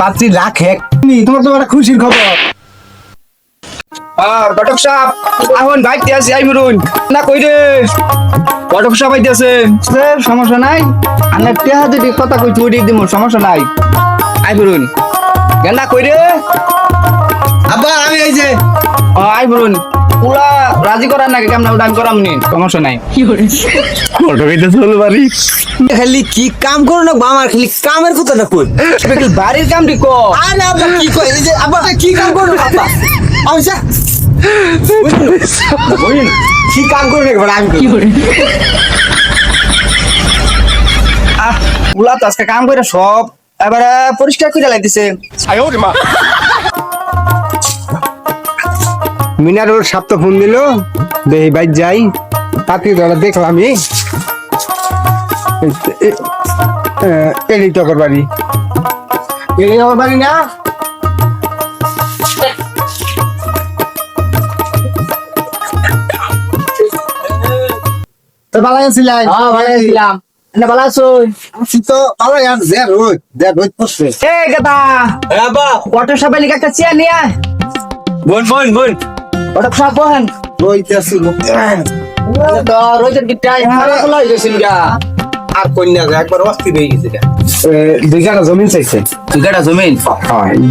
পাত্রী লাখ এক নি, তোমার তো একটা খুশির খবর। আর ঘটক সাহেব এখন বাইতে আছে আই মরুন না কই রে? ঘটক সাহেব আইতে আছে। সে, সমস্যা নাই। আমি টেহা যদি কথা কই তুই দিব সমস্যা নাই। আই মরুন গেন্দা কই রে? আব্বা আমি এই যে আই মরুন পুরা রাজি করার নাকি কেমন করাম নি সমস্যা নাই। চলে পারি খালি কি কাম করো না আমার? খালি কামের কথা না কই? বাড়ির কাম ঠিক আরে কি কই এই যে কি কাম করো আমি যা বুঝুন কি কাম করো না আমি কি আহ পুলা তো আজকে কাম করে সব এবারে পরিষ্কার করে লাইতেছে। মিনারুল সপ্তাহ ফোন দিল দেহি বাইর যাই। পাতি ধরা দেখলাম এই এলি টকর বাড়ি। এলি টকর বাড়ি না? তো ভালো আছিলাই? হ্যাঁ ভালো ছিলাম না ভালো আছো? আছি তো ভালো আর রোদ রোদ পড়ছে। এ গেদা। আব্বা অটো সাহেব লিখা একটা চেয়ার নিয়ে বোন বোন বোন। অটো সাহেব বহেন রইতেছি তো রোজের গিটাই হারা খোলা গেছিল গা। আর কন্যা একবার অস্থির হয়ে গেছে দুই কাটা জমিন চাইছে। জমিন?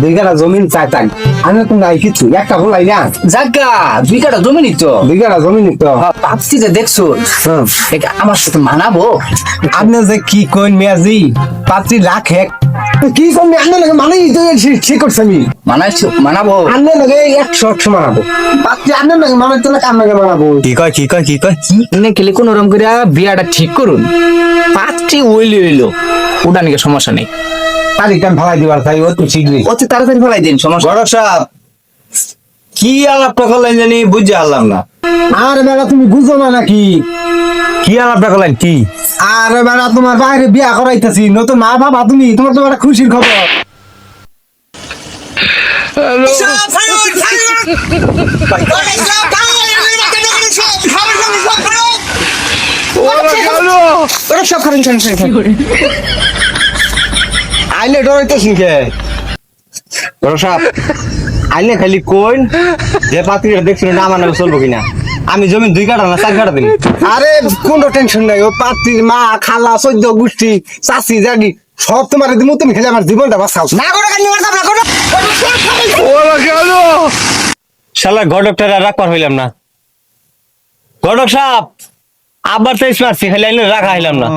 দুই কাটা জমিন চাইতাম আমি তো নাই কিছু একটা বলাই না। জাগা দুই কাটা জমিনই তো। দুই কাটা জমিন তো ভাবছি যে দেখছ। হ্যাঁ। এটা আমার সাথে মানাবো? আপনি যে কি কইন মেয়াজি পাত্রী লাখ এক কি করবি আপনার লাগে মানে ঠিক করছি আমি। মানাইছো? মানাবো। লাগে একশো একশো মানাবো। লাগে লাগে মানাবো। কি কয় কি কয় কি কয়? এনে খেলে কোন রকম করে বিয়াটা ঠিক করুন। পাত্রী ওইলি হইল। ওটা নাকি সমস্যা নেই। তারিখটা ফালাই দিবার তাই অত শীঘ্রই অতি তাড়াতাড়ি ফেলাই দিন সমস্যা বড় সাহেব কি আলাপটা করলেন জানি বুঝতে পারলাম না। আর বেলা তুমি বুঝো না নাকি? কি আলাপটা করলেন কি? আর বেলা তোমার বাইরে বিয়া করাইতেছি নতুন মা বাবা তুমি তোমার তো একটা খুশির খবর। আইলে ডরাইতেছেন কে? বড় আইলে খালি কইন যে পাত্রীরা দেখছিল না আমার চলবো কিনা। আমি জমি দুই কাটা না চার কাটা দিন আরে কোনো টেনশন নাই ও পাত্রীর মা খালা সদ্য গোষ্ঠী চাষি জাগি সব তোমার দিমু তুমি খেলে আমার জীবনটা বাঁচাও। না করে কান্নি মারতাম না করে। শালা গডকটা রাখবার হইলাম না। গডক সাহেব আবার তেইশ মারছি খালি আইলে রাখা হইলাম না।